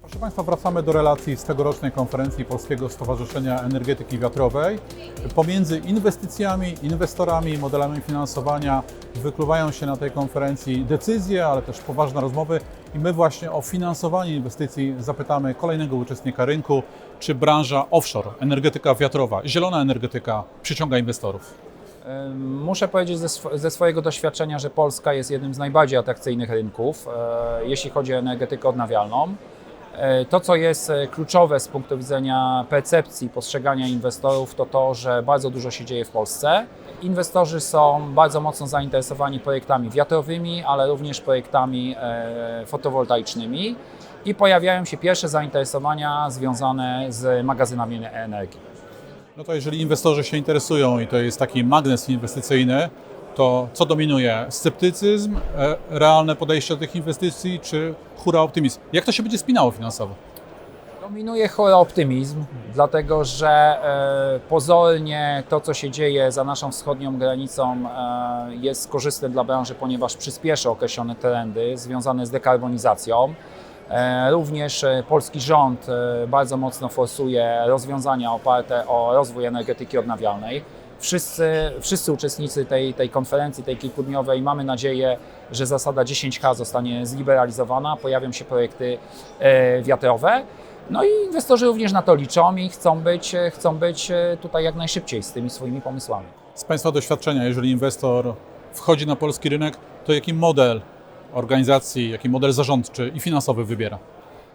Proszę Państwa, wracamy do relacji z tegorocznej konferencji Polskiego Stowarzyszenia Energetyki Wiatrowej. Pomiędzy inwestycjami, inwestorami, modelami finansowania wykluwają się na tej konferencji decyzje, ale też poważne rozmowy i my właśnie o finansowanie inwestycji zapytamy kolejnego uczestnika rynku, czy branża offshore, energetyka wiatrowa, zielona energetyka przyciąga inwestorów. Muszę powiedzieć ze, sw- ze swojego doświadczenia, że Polska jest jednym z najbardziej atrakcyjnych rynków, e, jeśli chodzi o energetykę odnawialną. E, To, co jest e, kluczowe z punktu widzenia percepcji, postrzegania inwestorów, to to, że bardzo dużo się dzieje w Polsce. Inwestorzy są bardzo mocno zainteresowani projektami wiatrowymi, ale również projektami fotowoltaicznymi i pojawiają się pierwsze zainteresowania związane z magazynami energii. No to jeżeli inwestorzy się interesują i to jest taki magnes inwestycyjny, to co dominuje? Sceptycyzm, e, realne podejście do tych inwestycji, czy hura optymizm? Jak to się będzie spinało finansowo? Dominuje chory optymizm, dlatego że e, pozornie to, co się dzieje za naszą wschodnią granicą, e, jest korzystne dla branży, ponieważ przyspieszy określone trendy związane z dekarbonizacją. E, również e, polski rząd e, bardzo mocno forsuje rozwiązania oparte o rozwój energetyki odnawialnej. Wszyscy, wszyscy uczestnicy tej, tej konferencji, tej kilkudniowej, mamy nadzieję, że zasada 10H zostanie zliberalizowana, pojawią się projekty wiatrowe. No i inwestorzy również na to liczą i chcą być, chcą być tutaj jak najszybciej z tymi swoimi pomysłami. Z Państwa doświadczenia, jeżeli inwestor wchodzi na polski rynek, to jaki model organizacji, jaki model zarządczy i finansowy wybiera?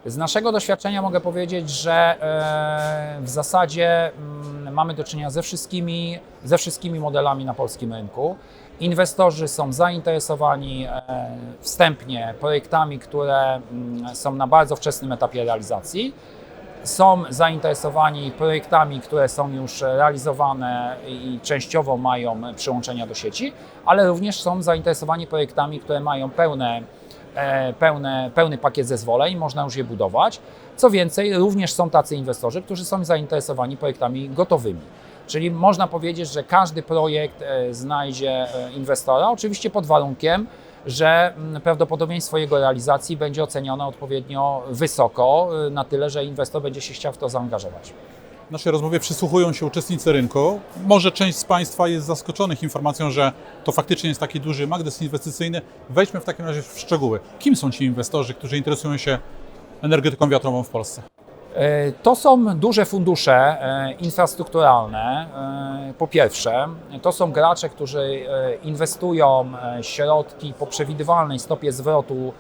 Z naszego doświadczenia mogę powiedzieć, że e, w zasadzie mm, mamy do czynienia ze wszystkimi, ze wszystkimi modelami na polskim rynku. Inwestorzy są zainteresowani e, wstępnie projektami, które mm, są na bardzo wczesnym etapie realizacji. Są zainteresowani projektami, które są już realizowane i częściowo mają przyłączenia do sieci, ale również są zainteresowani projektami, które mają pełne e, pełne, pełny pakiet zezwoleń, można już je budować. Co więcej, również są tacy inwestorzy, którzy są zainteresowani projektami gotowymi. Czyli można powiedzieć, że każdy projekt e, znajdzie e, inwestora, oczywiście pod warunkiem, że mm, prawdopodobieństwo jego realizacji będzie ocenione odpowiednio wysoko, e, na tyle, że inwestor będzie się chciał w to zaangażować. W naszej rozmowie przysłuchują się uczestnicy rynku. Może część z Państwa jest zaskoczonych informacją, że to faktycznie jest taki duży magnes inwestycyjny. Wejdźmy w takim razie w szczegóły. Kim są ci inwestorzy, którzy interesują się energetyką wiatrową w Polsce? E, To są duże fundusze e, infrastrukturalne. e, Po pierwsze, to są gracze, którzy inwestują środki po przewidywalnej stopie zwrotu,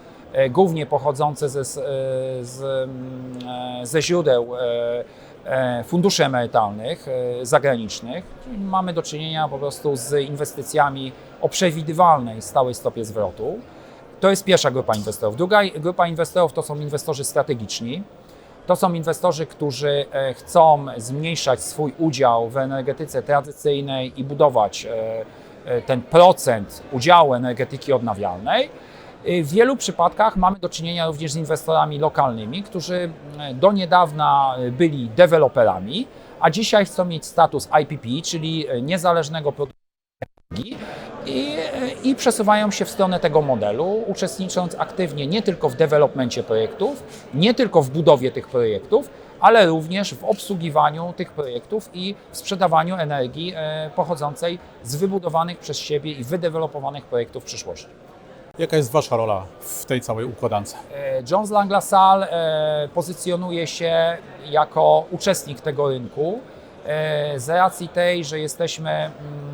głównie pochodzące ze, z, ze źródeł funduszy emerytalnych zagranicznych. Mamy do czynienia po prostu z inwestycjami o przewidywalnej stałej stopie zwrotu. To jest pierwsza grupa inwestorów. Druga grupa inwestorów to są inwestorzy strategiczni. To są inwestorzy, którzy e, chcą zmniejszać swój udział w energetyce tradycyjnej i budować e, e, ten procent udziału energetyki odnawialnej. W wielu przypadkach mamy do czynienia również z inwestorami lokalnymi, którzy do niedawna byli deweloperami, a dzisiaj chcą mieć status IPP, czyli niezależnego producenta energii i, i przesuwają się w stronę tego modelu, uczestnicząc aktywnie nie tylko w developmencie projektów, nie tylko w budowie tych projektów, ale również w obsługiwaniu tych projektów i w sprzedawaniu energii e, pochodzącej z wybudowanych przez siebie i wydevelopowanych projektów w przyszłości. Jaka jest Wasza rola w tej całej układance? E, Jones Lang LaSalle pozycjonuje się jako uczestnik tego rynku e, z racji tej, że jesteśmy mm,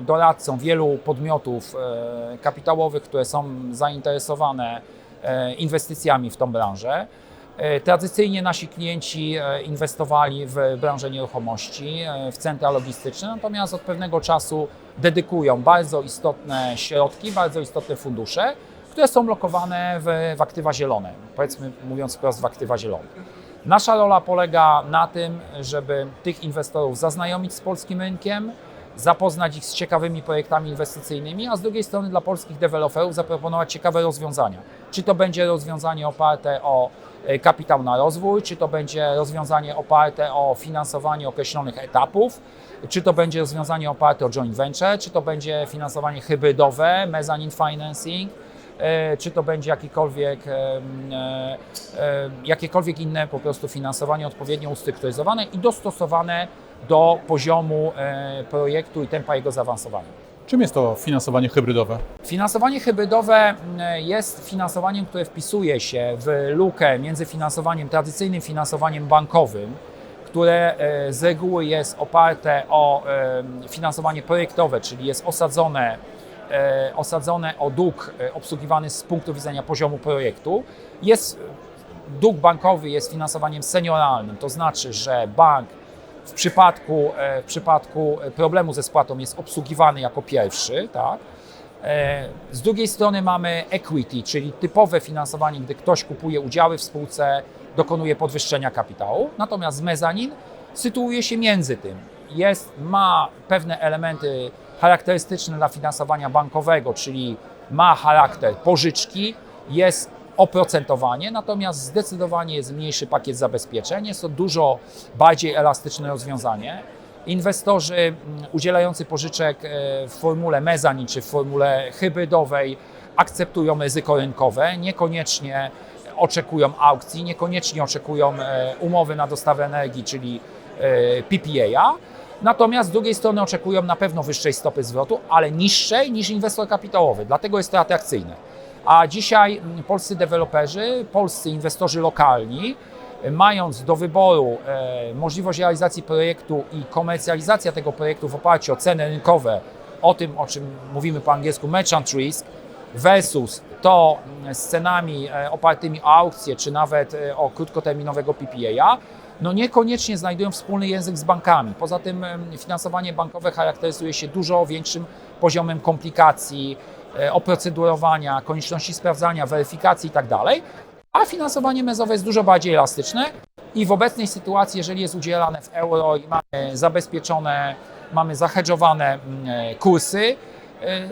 doradcą wielu podmiotów e, kapitałowych, które są zainteresowane e, inwestycjami w tą branżę. E, Tradycyjnie nasi klienci inwestowali w branżę nieruchomości, w centra logistyczne, natomiast od pewnego czasu dedykują bardzo istotne środki, bardzo istotne fundusze, które są lokowane w, w aktywa zielone, powiedzmy mówiąc wprost w aktywa zielone. Nasza rola polega na tym, żeby tych inwestorów zaznajomić z polskim rynkiem, zapoznać ich z ciekawymi projektami inwestycyjnymi, a z drugiej strony dla polskich deweloperów zaproponować ciekawe rozwiązania. Czy to będzie rozwiązanie oparte o e, kapitał na rozwój, czy to będzie rozwiązanie oparte o finansowanie określonych etapów, czy to będzie rozwiązanie oparte o joint venture, czy to będzie finansowanie hybrydowe, mezzanine financing, e, czy to będzie jakikolwiek, e, jakiekolwiek inne po prostu finansowanie odpowiednio ustrukturyzowane i dostosowane do poziomu e, projektu i tempa jego zaawansowania. Czym jest to finansowanie hybrydowe? Finansowanie hybrydowe jest finansowaniem, które wpisuje się w lukę między finansowaniem, tradycyjnym finansowaniem bankowym, które e, z reguły jest oparte o finansowanie projektowe, czyli jest osadzone, e, osadzone o dług obsługiwany z punktu widzenia poziomu projektu. Jest, dług bankowy jest finansowaniem senioralnym, to znaczy, że bank w przypadku, e, w przypadku problemu ze spłatą jest obsługiwany jako pierwszy, tak? E, Z drugiej strony mamy equity, czyli typowe finansowanie, gdy ktoś kupuje udziały w spółce, dokonuje podwyższenia kapitału. Natomiast mezanin sytuuje się między tym. Jest, ma pewne elementy charakterystyczne dla finansowania bankowego, czyli ma charakter pożyczki, jest oprocentowanie, natomiast zdecydowanie jest mniejszy pakiet zabezpieczeń. Jest to dużo bardziej elastyczne rozwiązanie. Inwestorzy mm, udzielający pożyczek e, w formule mezanin czy w formule hybrydowej akceptują ryzyko rynkowe, niekoniecznie oczekują aukcji, niekoniecznie oczekują e, umowy na dostawę energii, czyli e, PPA. Natomiast z drugiej strony oczekują na pewno wyższej stopy zwrotu, ale niższej niż inwestor kapitałowy. Dlatego jest to atrakcyjne. A dzisiaj polscy deweloperzy, polscy inwestorzy lokalni, mając do wyboru e, możliwość realizacji projektu i komercjalizacja tego projektu w oparciu o ceny rynkowe, o tym, o czym mówimy po angielsku merchant risk, versus to mm, z cenami e, opartymi o aukcje, czy nawet e, o krótkoterminowego PPA, no niekoniecznie znajdują wspólny język z bankami. Poza tym finansowanie bankowe charakteryzuje się dużo większym poziomem komplikacji, oprocedurowania, konieczności sprawdzania, weryfikacji itd. A finansowanie mezowe jest dużo bardziej elastyczne i w obecnej sytuacji, jeżeli jest udzielane w euro i mamy zabezpieczone, mamy zahedżowane mm, e, kursy, e,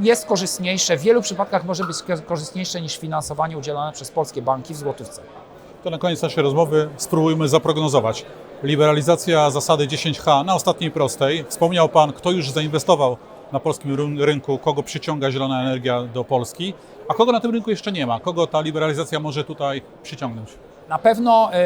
jest korzystniejsze, w wielu przypadkach może być korzystniejsze niż finansowanie udzielane przez polskie banki w złotówce. To na koniec naszej rozmowy spróbujmy zaprognozować. Liberalizacja zasady 10H na ostatniej prostej. Wspomniał Pan, kto już zainwestował na polskim ryn- rynku, kogo przyciąga zielona energia do Polski, a kogo na tym rynku jeszcze nie ma, kogo ta liberalizacja może tutaj przyciągnąć. Na pewno y,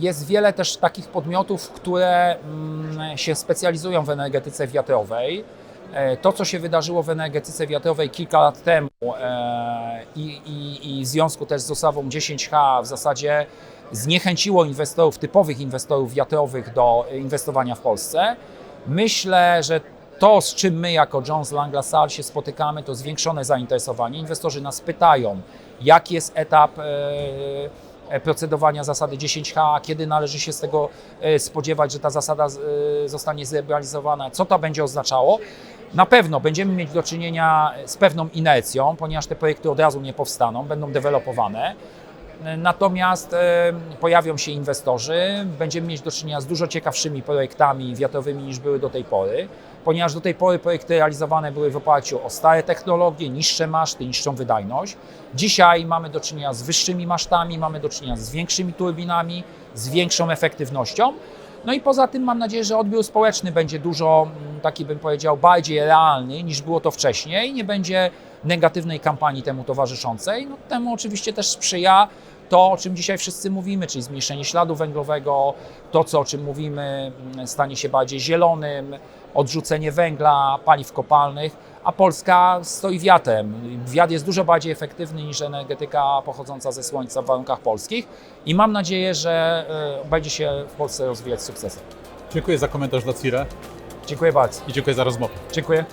jest wiele też takich podmiotów, które mm, się specjalizują w energetyce wiatrowej. E, To, co się wydarzyło w energetyce wiatrowej kilka lat temu e, i, i, i w związku też z ustawą 10H w zasadzie zniechęciło inwestorów, typowych inwestorów wiatrowych do inwestowania w Polsce. Myślę, że to, z czym my jako Jones Lang LaSalle się spotykamy, to zwiększone zainteresowanie. Inwestorzy nas pytają, jaki jest etap e, e, procedowania zasady 10H, kiedy należy się z tego e, spodziewać, że ta zasada zostanie zrealizowana, co to będzie oznaczało. Na pewno będziemy mieć do czynienia z pewną inercją, ponieważ te projekty od razu nie powstaną, będą dewelopowane. Natomiast pojawią się inwestorzy, będziemy mieć do czynienia z dużo ciekawszymi projektami wiatrowymi niż były do tej pory, ponieważ do tej pory projekty realizowane były w oparciu o stare technologie, niższe maszty, niższą wydajność. Dzisiaj mamy do czynienia z wyższymi masztami, mamy do czynienia z większymi turbinami, z większą efektywnością. No i poza tym mam nadzieję, że odbiór społeczny będzie dużo, mm, taki bym powiedział, bardziej realny niż było to wcześniej. Nie będzie negatywnej kampanii temu towarzyszącej. No, temu oczywiście też sprzyja to, o czym dzisiaj wszyscy mówimy, czyli zmniejszenie śladu węglowego, to, co, o czym mówimy, mm, stanie się bardziej zielonym, odrzucenie węgla, paliw kopalnych, a Polska stoi wiatem. Wiatr jest dużo bardziej efektywny niż energetyka pochodząca ze słońca w warunkach polskich i mam nadzieję, że e, będzie się w Polsce rozwijać sukcesem. Dziękuję za komentarz dla CIRE Dziękuję bardzo. i dziękuję za rozmowę. Dziękuję.